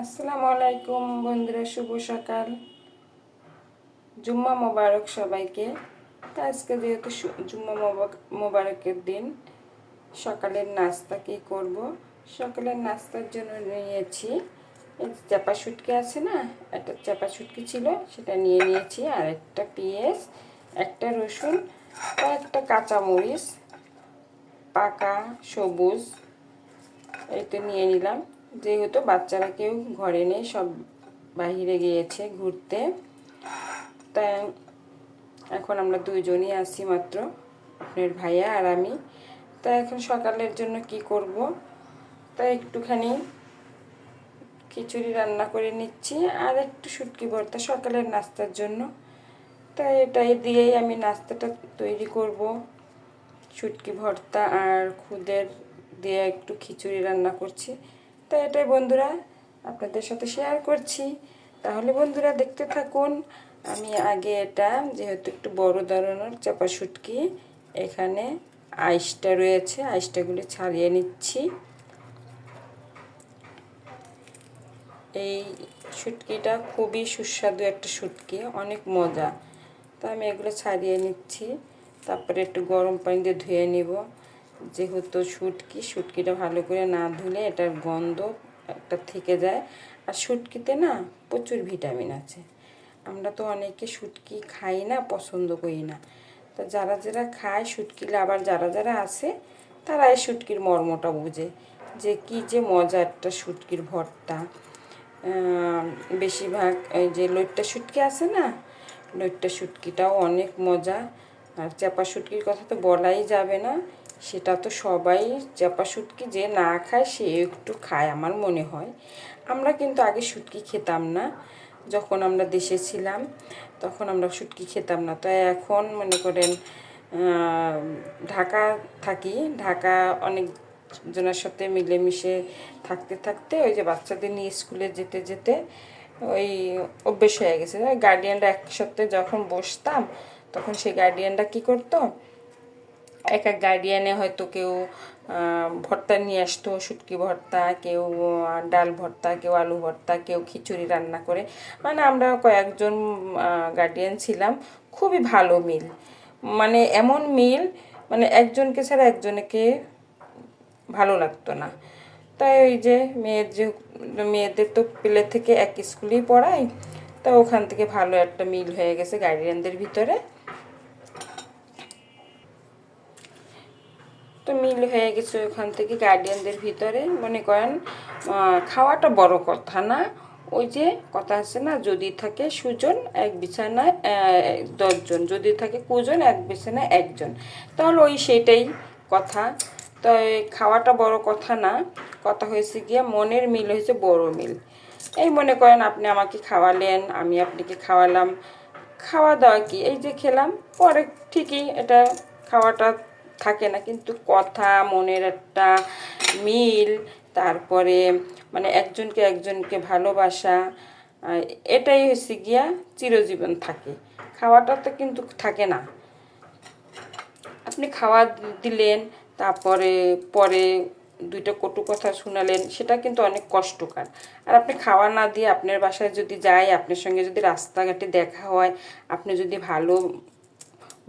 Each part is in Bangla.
আসসালামু আলাইকুম বন্ধুরা, শুভ সকাল। জুম্মা মোবারক সবাইকে। তা আজকে যেহেতু জুম্মা মোবারক- মোবারকের দিন, সকালের নাস্তা কি করব? সকালের নাস্তার জন্য নিয়েছি। চাপা শুটকি আছে না, একটা চাপা শুটকি ছিল, সেটা নিয়ে নিয়েছি, আর একটা পেঁয়াজ, একটা রসুন কয়েকটা কাঁচামরিচ, পাকা, সবুজ এই তো নিয়ে নিলাম। যেহেতু বাচ্চারা কেউ ঘরে নেই, সব বাহিরে গিয়েছে ঘুরতে। তাই এখন আমরা দুইজনই আছি মাত্র, আপনার ভাইয়া আর আমি। তা এখন সকালের জন্য কি করব? তাই একটুখানি খিচুড়ি রান্না করে নিচ্ছি আর একটু শুটকি ভর্তা, সকালের নাস্তার জন্য। তাই এটাই দিয়েই আমি নাস্তাটা তৈরি করব। শুটকি ভর্তা আর খুদের দিয়ে একটু খিচুড়ি রান্না করছি। তাই এটাই বন্ধুরা, আপনাদের সাথে শেয়ার করছি। তাহলে বন্ধুরা দেখতে থাকুন, আমি আগে এটা যেহেতু একটু বড় ধরনের চাপা শুটকি এখানে আইসটা রয়েছে আইসটাগুলি ছাড়িয়ে নিচ্ছি। এই শুটকিটা খুবই সুস্বাদু একটা শুটকি অনেক মজা। তো আমি এগুলো ছাড়িয়ে নিচ্ছি, তারপরে একটু গরম পানি দিয়ে ধুয়ে নিব। যেহেতু শুটকি, শুটকিটা ভালো করে না ধুলে এটার গন্ধ একটা থেকে যায়। আর শুটকিতে না প্রচুর ভিটামিন আছে। আমরা তো অনেকে শুটকি খাই না, পছন্দ করি না। তা যারা যারা খায় শুটকিলে, আবার যারা যারা আছে তারা এই শুটকির মর্মটা বুঝে যে কি যে মজা একটা শুটকির ভর্তা। বেশিরভাগ এই যে লইট্টা শুটকি আছে না, লইট্টা শুটকিটাও অনেক মজা। আর চাপা শুটকির কথা তো বলাই যাবে না। সেটা তো সবাই চাপা শুটকি যে না খায়, সে একটু খায় আমার মনে হয়। আমরা কিন্তু আগে শুটকি খেতাম না। যখন আমরা দেশে ছিলাম, তখন আমরা শুটকি খেতাম না। তো এখন মনে করেন ঢাকা থাকি। ঢাকা অনেক জনের সাথে মিলেমিশে থাকতে থাকতে ওই যে বাচ্চাদের নিয়ে স্কুলে যেতে যেতে ওই অভ্যেস হয়ে গেছে। গার্ডিয়ানরা একসাথে যখন বসতাম, তখন সেই গার্ডিয়ানরা কি করতো এক এক গার্ডিয়ানে হয়তো কেউ ভর্তা নিয়ে আসতো, শুটকি ভর্তা, কেউ ডাল ভর্তা, কেউ আলু ভর্তা, কেউ খিচুড়ি রান্না করে। মানে আমরা কয়েকজন গার্ডিয়ান ছিলাম। খুবই ভালো মিল। মানে এমন মিল মানে একজনকে ছাড়া একজনকে ভালো লাগতো না। তাই ওই যে মেয়ের যে, মেয়েদের তো পেলে থেকে এক স্কুলেই পড়াই তা ওখান থেকে ভালো একটা মিল হয়ে গেছে গার্ডিয়ানদের ভিতরে। তো মিল হয়ে গেছে ওখান থেকে গার্ডিয়ানদের ভিতরে। মনে করেন খাওয়াটা বড় কথা না। ওই যে কথা আছে না, যদি থাকে সুজন, এক বিছানায় দশজন। যদি থাকে কুজন, এক বিছানায় একজন। তাহলে ওই সেটাই কথা। তো খাওয়াটা বড় কথা না। কথা হয়েছে গিয়ে মনের মিল হয়েছে, বড় মিল। এই মনে করেন, আপনি আমাকে খাওয়ালেন, আমি আপনাকে খাওয়ালাম। খাওয়া দাওয়া কি? এই যে খেলাম, পরে ঠিকই এটা খাওয়াটা থাকে না, কিন্তু কথা, মনের একটা মিল, তারপরে মানে একজনকে একজনকে ভালোবাসা এটাই হচ্ছে গিয়া চিরজীবন থাকে। খাওয়াটা তো কিন্তু থাকে না। আপনি খাওয়া দিলেন, তারপরে, পরে দুইটা কটু কথা শোনালেন, সেটা কিন্তু অনেক কষ্টকর। আর আপনি খাওয়া না দিয়ে আপনার বাসায় যদি যাই, আপনার সঙ্গে যদি রাস্তাঘাটে দেখা হয়, আপনি যদি ভালো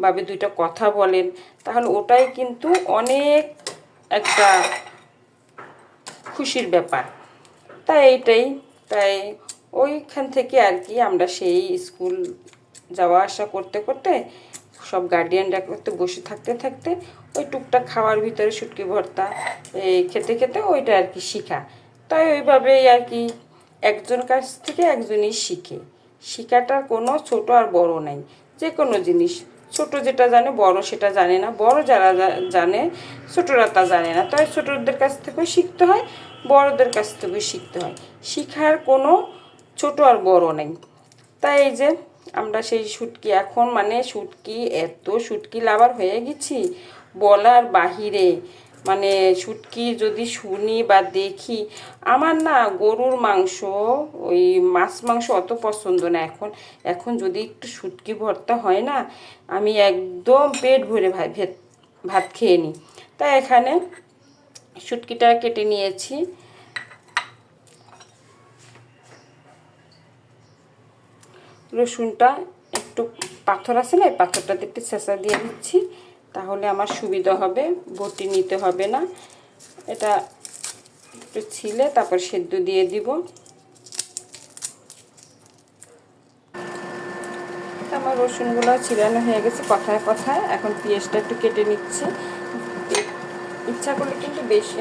ভাবে দুইটা কথা বলেন, তাহলে ওটাই কিন্তু অনেক একটা খুশির ব্যাপার। তাই এইটাই তাই ওইখান থেকে আর কি আমরা সেই স্কুল যাওয়া আসা করতে করতে, সব গার্ডিয়ানরা করতে বসে থাকতে থাকতে ওই টুকটাক খাওয়ার ভিতরে শুটকি ভর্তা, এই খেতে খেতে ওইটা আর কি শিখা। তাই ওইভাবেই আর কি একজন কাছ থেকে একজনই শিখে। শিখাটার কোনো ছোট আর বড় নাই যে কোনো জিনিস ছোট যেটা জানে, বড় সেটা জানে না। বড় যারা জানে, ছোটরা তা জানে না। তাই ছোটদের কাছ থেকেও শিখতে হয়, বড়দের কাছ থেকেও শিখতে হয়। শিখার কোনো ছোট আর বড় নেই। তাই এই যে আমরা সেই শুটকি এখন মানে শুটকি এত সুটকি লাভার হয়ে গেছি, বলার বাহিরে মানে শুটকি যদি শুনি বা দেখি, আমার না গরুর মাংস, ওই মাছ মাংস অত পছন্দ না। এখন এখন যদি একটু শুটকি ভর্তা হয় না, আমি একদম পেট ভরে ভাত ভাত খেয়ে নিই। তাই এখানে শুটকিটা কেটে নিয়েছি। রসুনটা একটু পাথর আছে না, এই পাথরটাতে একটু চেঁচা দিয়ে দিচ্ছি। তাহলে আমার সুবিধা হবে, বটি নিতে হবে না। এটা একটু ছিলে, তারপর সেদ্ধ দিয়ে দিব। আমার রসুনগুলো ছিলানো হয়ে গেছে কথায় কথায়, এখন পেঁয়াজটা একটু কেটে নিচ্ছি। ইচ্ছা করলে কিন্তু বেশি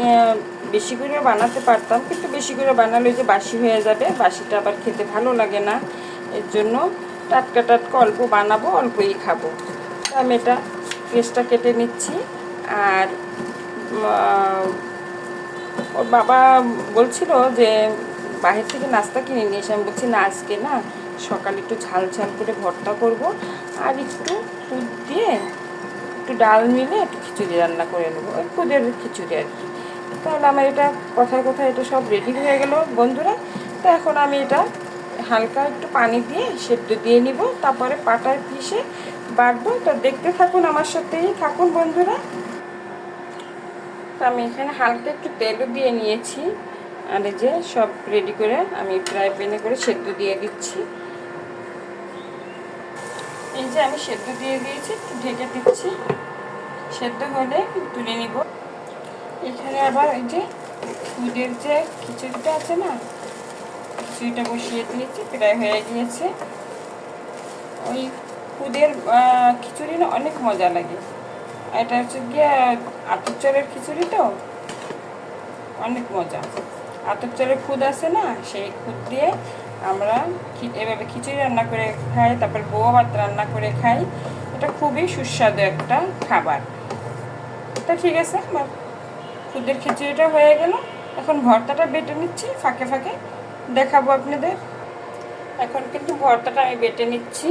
বেশি করে বানাতে পারতাম, কিন্তু বেশি করে বানালে যে বাসি হয়ে যাবে, বাসিটা আবার খেতে ভালো লাগে না। এর জন্য টাটকা টাটকা অল্প বানাবো, অল্পই খাব। আমি এটা পেঁয়াজটা কেটে নিচ্ছি। আর ওর বাবা বলছিল যে, বাহির থেকে নাস্তা কিনে নিয়ে এসে, আমি বলছি, না, আজকে না, সকালে একটু ঝাল ঝাল করে ভর্তা করব। আর একটু দুধ দিয়ে একটু ডাল মিলে একটু খিচুড়ি রান্না করে নেব। ওই খুদের খিচুড়ি আর কি। তাহলে আমার এটা কথায় কথায় এটা সব রেডি হয়ে গেল বন্ধুরা। তো এখন আমি এটা হালকা একটু পানি দিয়ে সেদ্ধ দিয়ে নিব। তারপরে পাটায় পিষে বাটবো তো দেখতে থাকুন আমার সাথেই। থাকুন বন্ধুরা। তো আমি এখানে হালকা একটু তেলও দিয়ে নিয়েছি। আর এই যে সব রেডি করে আমি ফ্রাই প্যানে করে সেদ্ধ দিয়ে দিচ্ছি। এই যে আমি সেদ্ধ দিয়ে দিয়েছি, একটু ঢেকে দিচ্ছি। সেদ্ধ হলে তুলে নিব। এখানে আবার এই যে দুধের যে খিচুড়িটা আছে না, খিচুড়িটা বসিয়ে দিয়েছি, প্রায় হয়ে গিয়েছে। ওই খুদের খিচুড়ি না অনেক মজা লাগে। এটা হচ্ছে গিয়ে আতপ চালের খিচুড়ি তো, অনেক মজা। আতপ চালের খুদ আছে না, সেই খুদ দিয়ে আমরা এভাবে খিচুড়ি রান্না করে খাই, তারপর বউ ভাত রান্না করে খাই। এটা খুবই সুস্বাদু একটা খাবার। তা ঠিক আছে খুদের খিচুড়িটা হয়ে গেল। এখন ভর্তাটা বেটে নিচ্ছি, ফাঁকে ফাঁকে দেখাবো আপনাদের। এখন কিন্তু ভর্তাটা আমি বেটে নিচ্ছি।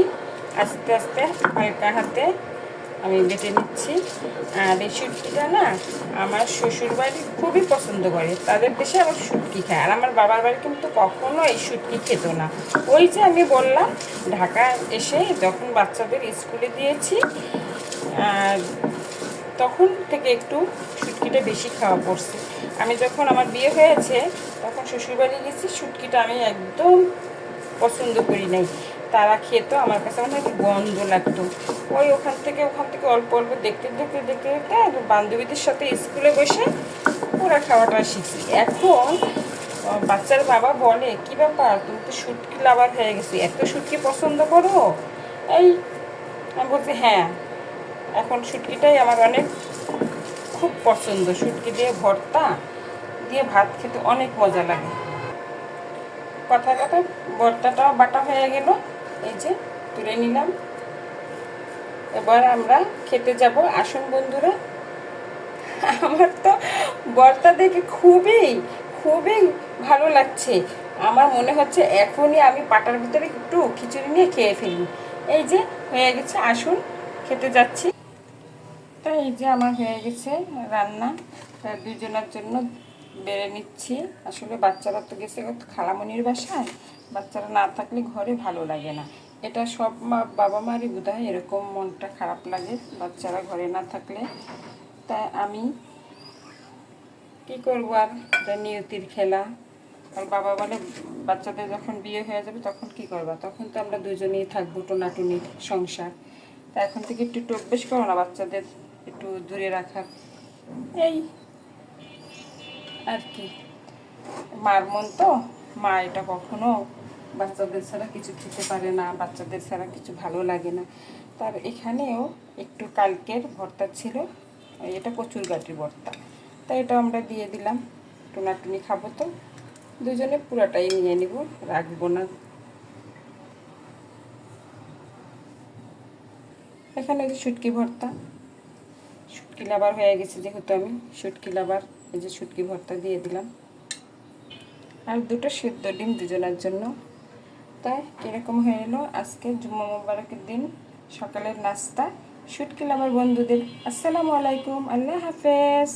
আস্তে আস্তে হালকা হাতে আমি বেটে নিচ্ছি। আর এই শুটকিটা না আমার শ্বশুর বাড়ি খুবই পছন্দ করে। তাদের দেশে আবার শুটকি খায়। আর আমার বাবার বাড়ি কিন্তু কখনো এই শুটকি খেত না। ওই যে আমি বললাম, ঢাকা এসে যখন বাচ্চাদের স্কুলে দিয়েছি, আর তখন থেকে একটু শুটকিটা বেশি খাওয়া পড়ছে। আমি যখন আমার বিয়ে হয়েছে, তখন শ্বশুরবাড়ি গেছি শুটকিটা আমি একদম পছন্দ করি নাই। তারা খেত আমার কাছে মনে হয় গন্ধ লাগতো। ওই ওখান থেকে ওখান থেকে অল্প অল্প দেখতে দেখতে দেখতে দেখতে একদম বান্ধবীদের সাথে স্কুলে বসে ওরা খাওয়াটা শিখছি এখন বাচ্চার বাবা বলে, কি ব্যাপার? তুমি তো শুটকি লাভার হয়ে গেছি, এত শুটকি পছন্দ করো? এই, আমি বলছি হ্যাঁ এখন শুটকিটাই আমার অনেক খুব পছন্দ। শুটকি দিয়ে ভর্তা, দিয়ে ভাত খেতে অনেক মজা লাগে। কথা কথা, ভর্তাটাও বাটা হয়ে গেল। এই যে, তুলে নিলাম। এবার আমরা খেতে যাব, আসুন বন্ধুরা। আমার তো বর্তা দেখে খুবই খুবই ভালো লাগছে। আমার মনে হচ্ছে এখনই আমি পাটার ভিতরে একটু খিচুড়ি নিয়ে খেয়ে ফেলি। এই যে, হয়ে গেছে, আসুন, খেতে যাচ্ছি। তো এই যে আমার হয়ে গেছে রান্না, দুজনের জন্য বেড়ে নিচ্ছি। আসলে বাচ্চারা তো গেছে খালামনির বাসায়। বাচ্চারা না থাকলে ঘরে ভালো লাগে না। এটা সব মা বাবা মারই বোধ হয় এরকম মনটা খারাপ লাগে বাচ্চারা ঘরে না থাকলে। তাই আমি কি করব আর? নিয়তির খেলা। আর বাবা বলে, বাচ্চাদের যখন বিয়ে হয়ে যাবে তখন কি করবা? তখন তো আমরা দুজনেই থাকব টোনাটুনির সংসার। তা এখন থেকে একটু টোপ বেশ করো না বাচ্চাদের একটু দূরে রাখার। এই আর কি। মার মন তো, মা এটা কখনো বাচ্চাদের ছাড়া কিছু খেতে পারে না, বাচ্চাদের ছাড়া কিছু ভালো লাগে না। তার এখানেও একটু কালকের ভর্তা ছিল, এটা কচুর গাটির ভর্তা। তাই এটা আমরা দিয়ে দিলাম, টুনাটুনি খাব তো। দুজনে পুরাটাই নিয়ে নিব, রাখব না। এখানে শুটকি ভর্তা। শুটকি লাবার হয়ে গেছে, যেহেতু আমি শুটকি লাবার এই যে শুটকি ভর্তা দিয়ে দিলাম। আর দুটো সেদ্ধ ডিম দুজনের জন্য। তাই কীরকম হয়ে এলো? আজকে জুম্মা মোবারকের দিন, সকালের নাস্তা। শুটকি লাবার বন্ধুদের, আসসালামু আলাইকুম, আল্লাহ হাফেজ।